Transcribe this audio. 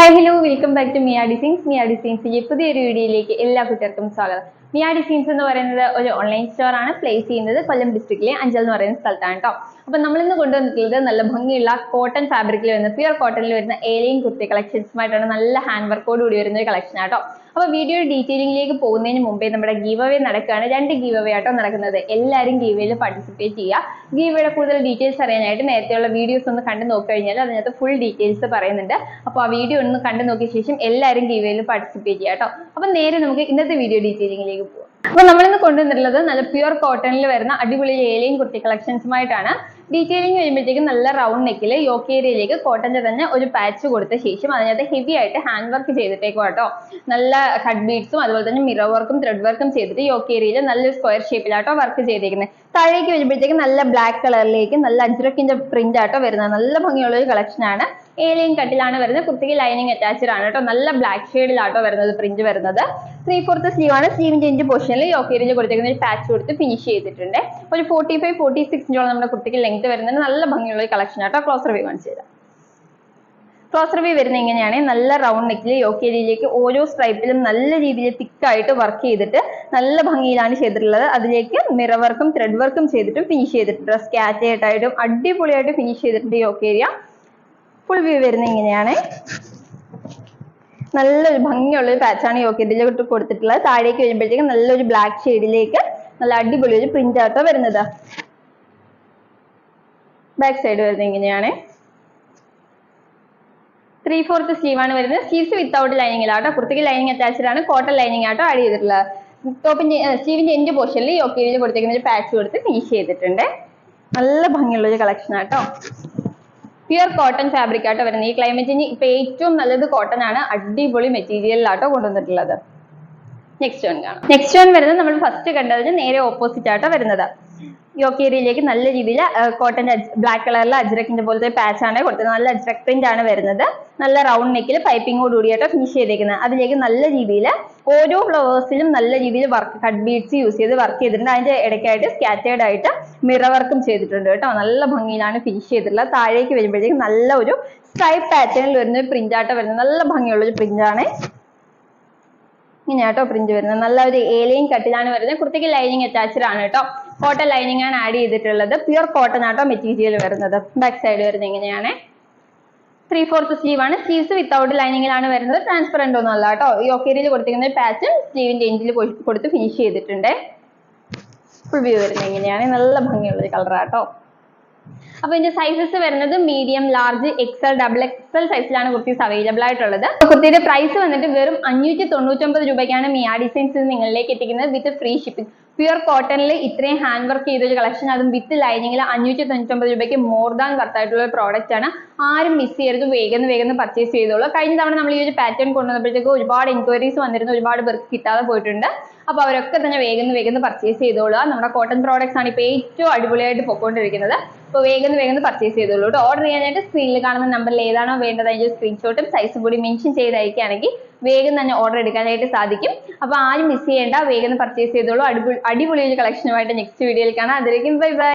Hi hello welcome back to Miya designs Miya ഡിസൈൻസിന്റെ പുതിയൊരു വീഡിയോയിലേക്ക് എല്ലാ കുട്ടികൾക്കും സ്വാഗതം. മിയ ഡിസൈൻസ് എന്ന് പറയുന്നത് ഒരു ഓൺലൈൻ സ്റ്റോറാണ് പ്ലേസ് ചെയ്യുന്നത് കൊല്ലം ഡിസ്ട്രിക്റ്റിലെ അഞ്ചൽ എന്ന് പറയുന്ന സ്ഥലത്താണ് കേട്ടോ അപ്പൊ നമ്മൾ ഇന്ന് കൊണ്ടുവന്നിട്ടുള്ളത് നല്ല ഭംഗിയുള്ള കോട്ടൺ ഫാബ്രിക്കിൽ വരുന്ന പ്യുവർ കോട്ടണിൽ വരുന്ന ഏലിയൻ കുർത്തി കളക്ഷൻസുമായിട്ടാണ് നല്ല ഹാൻഡ് വർക്കോട് കൂടി വരുന്ന ഒരു കളക്ഷൻ ആട്ടോ. അപ്പൊ വീഡിയോ ഡീറ്റെയിലിംഗിലേക്ക് പോകുന്നതിന് മുമ്പേ നമ്മുടെ ഗീവ് അവേ നടക്കുകയാണ്. രണ്ട് ഗീവ് അവേ ആട്ടോ നടക്കുന്നത്. എല്ലാവരും ഗീവയിൽ പാർട്ടിസിപ്പേറ്റ് ചെയ്യുക. ഗീവയുടെ കൂടുതൽ ഡീറ്റെയിൽസ് അറിയാനായിട്ട് നേരത്തെയുള്ള വീഡിയോസ് ഒന്ന് കണ്ടു നോക്കി കഴിഞ്ഞാൽ അതിനകത്ത് ഫുൾ ഡീറ്റെയിൽസ് പറയുന്നുണ്ട്. അപ്പോൾ ആ വീഡിയോ ഒന്ന് കണ്ടു നോക്കിയ ശേഷം എല്ലാവരും ഗീവയിൽ പാർട്ടിസിപ്പേറ്റ് ചെയ്യാം കേട്ടോ അപ്പൊ നേരെ നമുക്ക് ഇന്നത്തെ വീഡിയോ ഡീറ്റെയിലിംഗിലേക്ക് പോകാം അപ്പൊ നമ്മളിന്ന് കൊണ്ടുവന്നിട്ടുള്ളത് നല്ല പ്യുർ കോട്ടണിൽ വരുന്ന അടിപൊളി ഏലിയും കുർത്തി കളക്ഷൻസുമായിട്ടാണ് ഡീറ്റെയിലിംഗ് വരുമ്പോഴത്തേക്കും നല്ല റൗണ്ട് നെക്കിൽ യോക്ക് ഏരിയയിലേക്ക് കോട്ടന്റെ തന്നെ ഒരു പാച്ച് കൊടുത്ത ശേഷം അതിനകത്ത് ഹെവി ആയിട്ട് ഹാൻഡ് വർക്ക് ചെയ്തിട്ടേക്കും കേട്ടോ നല്ല കട്ട് ബീഡ്സും അതുപോലെ തന്നെ മിറർ വർക്കും ത്രെഡ് വർക്കും ചെയ്തിട്ട് യോക്ക് ഏരിയയിൽ നല്ലൊരു സ്ക്വയർ ഷേപ്പിലാട്ടോ വർക്ക് ചെയ്തിരിക്കുന്നത് താഴേക്ക് വരുമ്പോഴത്തേക്കും നല്ല ബ്ലാക്ക് കളറിലേക്ക് നല്ല അജ്രക്കിന്റെ പ്രിന്റ് ആട്ടോ വരുന്നത്. നല്ല ഭംഗിയുള്ള ഒരു കളക്ഷനാണ് ഏലിയൻ കട്ടിലാണ് വരുന്നത്. കുർത്തിക്ക് ലൈനിങ് അറ്റാച്ച്ഡ് ആണ് കേട്ടോ. നല്ല ബ്ലാക്ക് ഷെയ്ഡിലാട്ടോ വരുന്നത് പ്രിന്റ് വരുന്നത്. ത്രീ ഫോർത്ത് സ്ലീവ് ആണ്. സ്ലീവിന്റെ ഇഞ്ച് പൊസിഷനിൽ യോക്കേരിഞ്ച് കൊടുത്തേക്കുന്ന ഒരു പാച്ച് കൊടുത്ത് ഫിനിഷ് ചെയ്തിട്ടുണ്ട്. ഒരു ഫോർട്ടി ഫൈവ് ഫോർട്ടി സിക്സ് ഇഞ്ചോളം നമ്മുടെ കുർത്തിക്ക് ലെങ്ത് വരുന്നത് നല്ല ഭംഗിയുള്ള ഒരു കളക്ഷൻ ആട്ടോ. ക്ലോസർ വ്യൂ കാണിച്ചു ക്ലോസർ വ്യൂ വരുന്ന ഇങ്ങനെയാണ് നല്ല റൗണ്ട് നെക്കിൽ യോക്കേരിയിലേക്ക് ഓരോ സ്ട്രൈപ്പിലും നല്ല രീതിയിൽ തിക്കായിട്ട് വർക്ക് ചെയ്തിട്ട് നല്ല ഭംഗിയിലാണ് ചെയ്തിട്ടുള്ളത്. അതിലേക്ക് മിറർ വർക്കും ത്രെഡ് വർക്കും ചെയ്തിട്ടും ഫിനിഷ് ചെയ്തിട്ടുണ്ട്. സ്കാറ്റ് ആയിട്ടായിട്ടും അടിപൊളിയായിട്ട് ഫിനിഷ് ചെയ്തിട്ടുണ്ട് യോക്കേരിയ ഫുൾ വ്യൂ വരുന്ന ഇങ്ങനെയാണ്. നല്ലൊരു ഭംഗിയുള്ള ഒരു പാച്ചാണ് യോക്കേരിയിലോട്ട് കൊടുത്തിട്ടുള്ളത്. താഴേക്ക് വരുമ്പോഴത്തേക്കും നല്ലൊരു ബ്ലാക്ക് ഷെയ്ഡിലേക്ക് നല്ല അടിപൊളി ഒരു പ്രിന്റ് ആട്ടോ വരുന്നത്. ബാക്ക് സൈഡ് വരുന്നത് ഇങ്ങനെയാണ്. ത്രീ ഫോർത്ത് സ്ലീവ് ആണ് വരുന്നത്. സ്ലീവ്സ് വിത്തൗട്ട് ആട്ടോ കുർത്തിക്ക് ലൈനിങ് അറ്റാച്ച്ഡ് ആണ്. കോട്ടൺ ലൈനിങ് ആട്ടോ ആഡ് ചെയ്തിട്ടുള്ളത്. ടോപ്പിന്റെ സ്ലീവിന്റെ എൻഡ് പോർഷനിൽ യോക്കേരിയിൽ കൊടുത്തേക്കുന്ന ഒരു പാച്ച് കൊടുത്ത് ഫിനിഷ് ചെയ്തിട്ടുണ്ട്. നല്ല ഭംഗിയുള്ള ഒരു കളക്ഷൻ ആട്ടോ. പ്യുർ കോട്ടൺ ഫാബ്രിക് ആട്ടോ വരുന്നത്. ഈ ക്ലൈമറ്റിന് ഇപ്പൊ ഏറ്റവും നല്ലത് കോട്ടൺ ആണ്. അടിപൊളി മെറ്റീരിയലിലാട്ടോ കൊണ്ടുവന്നിട്ടുള്ളത്. നെക്സ്റ്റ് വൺ കാണാം. നെക്സ്റ്റ് വൺ വരുന്നത് നമ്മൾ ഫസ്റ്റ് കണ്ടതിന് നേരെ ഓപ്പോസിറ്റ് ആട്ടോ വരുന്നത്. യോക്കേരിയിലേക്ക് നല്ല രീതിയിൽ കോട്ടൺ ബ്ലാക്ക് കളറിൽ അജ്രക്കിന്റെ പോലത്തെ പാച്ച് ആണ് കൊടുത്തത് നല്ല അജ്രക് പ്രിന്റ് ആണ് വരുന്നത്. നല്ല റൗണ്ട് നെക്കിൽ പൈപ്പിങ്ങോട് കൂടിയാട്ടോ ഫിനിഷ് ചെയ്തേക്കുന്നത് അതിലേക്ക് നല്ല രീതിയിൽ ഓരോ ഫ്ലവേഴ്സിലും നല്ല രീതിയിൽ വർക്ക് കട്ട് ബീഡ്സ് യൂസ് ചെയ്ത് വർക്ക് ചെയ്തിട്ടുണ്ട്. അതിന്റെ ഇടയ്ക്കായിട്ട് സ്കാറ്റേർഡ് ആയിട്ട് മിറർ വർക്കും ചെയ്തിട്ടുണ്ട് കേട്ടോ. നല്ല ഭംഗിയിലാണ് ഫിനിഷ് ചെയ്തിട്ടുള്ളത്. താഴേക്ക് വരുമ്പോഴേക്കും നല്ല ഒരു സ്ട്രൈപ്പ് പാറ്റേണിൽ വരുന്ന പ്രിന്റ് ആട്ടോ വരുന്നത്. നല്ല ഭംഗിയുള്ള ഒരു പ്രിന്റ് ആണ്. ഇങ്ങനെയാട്ടോ പ്രിന്റ് വരുന്നത്. നല്ല ഒരു ഏലിയൻ കട്ടിലാണ് വരുന്നത്. കുർത്തിക്ക് ലൈനിങ് അറ്റാച്ച്ഡ് ആണ് കേട്ടോ. കോട്ടൺ ലൈനിങ് ആണ് ആഡ് ചെയ്തിട്ടുള്ളത്. പ്യുർ കോട്ടൺ ആട്ടോ മെറ്റീരിയൽ വരുന്നത്. ബാക്ക് സൈഡ് വരുന്നത് ഇങ്ങനെയാണ്. ത്രീ ഫോർത്ത് സ്ലീവ് ആണ്. സ്ലീവ്സ് വിത്തൗട്ട് ലൈനിങ്ങിലാണ് വരുന്നത്. ട്രാൻസ്പെറന്റ് ഒന്നും അല്ല കേട്ടോ ഈ ഒക്കേരിയിൽ കൊടുത്തിരിക്കുന്ന പാച്ച് സ്ലീവിന്റെ എഞ്ചിൽ കൊടുത്ത് ഫിനിഷ് ചെയ്തിട്ടുണ്ട്. ഫുൾ വ്യൂ വരുന്നത് ഇങ്ങനെയാണ്. നല്ല ഭംഗിയുള്ള ഒരു കളർ ആട്ടോ. അപ്പൊ ഇതിന്റെ സൈസസ് വരുന്നത് medium large XL double XL സൈസിലാണ് കുർത്തീസ് അവൈലബിൾ ആയിട്ടുള്ളത്. കുർത്തിയുടെ പ്രൈസ് വന്നിട്ട് വെറും അഞ്ഞൂറ്റി തൊണ്ണൂറ്റൊമ്പത് രൂപയ്ക്കാണ് മിയ ഡിസൈൻസ് നിങ്ങളിലേക്ക് എത്തിക്കുന്നത് വിത്ത് ഫ്രീ ഷിപ്പിംഗ് പ്യുർ കോട്ടണിൽ ഇത്രയും ഹാൻഡ് വർക്ക് ചെയ്ത ഒരു കളക്ഷൻ അതും വിത്ത് ലൈനിങ്ങിൽ അഞ്ഞൂറ്റി തൊണ്ണൂറ്റൊമ്പത് രൂപയ്ക്ക് മോർ ദാൻ വർത്തായിട്ടുള്ള ഒരു പ്രോഡക്റ്റ് ആണ്. ആരും മിസ് ചെയ്യരുത് വേഗം വേഗം പർച്ചേസ് ചെയ്തോളൂ. കഴിഞ്ഞ തവണ നമ്മൾ ഈ ഒരു പാറ്റേൺ കൊണ്ടുവന്നപ്പോഴത്തേക്ക് ഒരുപാട് എൻക്വയറീസ് വന്നിരുന്നു ഒരുപാട് പേർക്ക് കിട്ടാതെ പോയിട്ടുണ്ട്. അപ്പോൾ അവരൊക്കെ തന്നെ വേഗം വേഗം പർച്ചേസ് ചെയ്തോളൂ. നമ്മുടെ കോട്ടൺ പ്രോഡക്ട്സ് ആണ് ഇപ്പോൾ ഏറ്റവും അടിപൊളിയായിട്ട് പൊക്കോണ്ടിരിക്കുന്നത്. അപ്പോൾ വേഗം വേഗം പർച്ചേസ് ചെയ്തോളൂ ഓർഡർ ചെയ്യാനായിട്ട് സ്ക്രീനിൽ കാണുന്ന നമ്പറിൽ ഏതാണോ വേണ്ടത് അതിന്റെ സ്ക്രീൻഷോട്ടും സൈസും കൂടി മെൻഷൻ ചെയ്ത് വേഗം തന്നെ ഓർഡർ എടുക്കാനായിട്ട് സാധിക്കും. അപ്പോൾ ആരും മിസ് ചെയ്യേണ്ട വേഗം പർച്ചേസ് ചെയ്തോളൂ. അടിപൊളി അടിപൊളി ഒരു കളക്ഷനുമായിട്ട് നെക്സ്റ്റ് വീഡിയോയിൽ കാണാം. അതിലേക്കും ബൈ ബൈ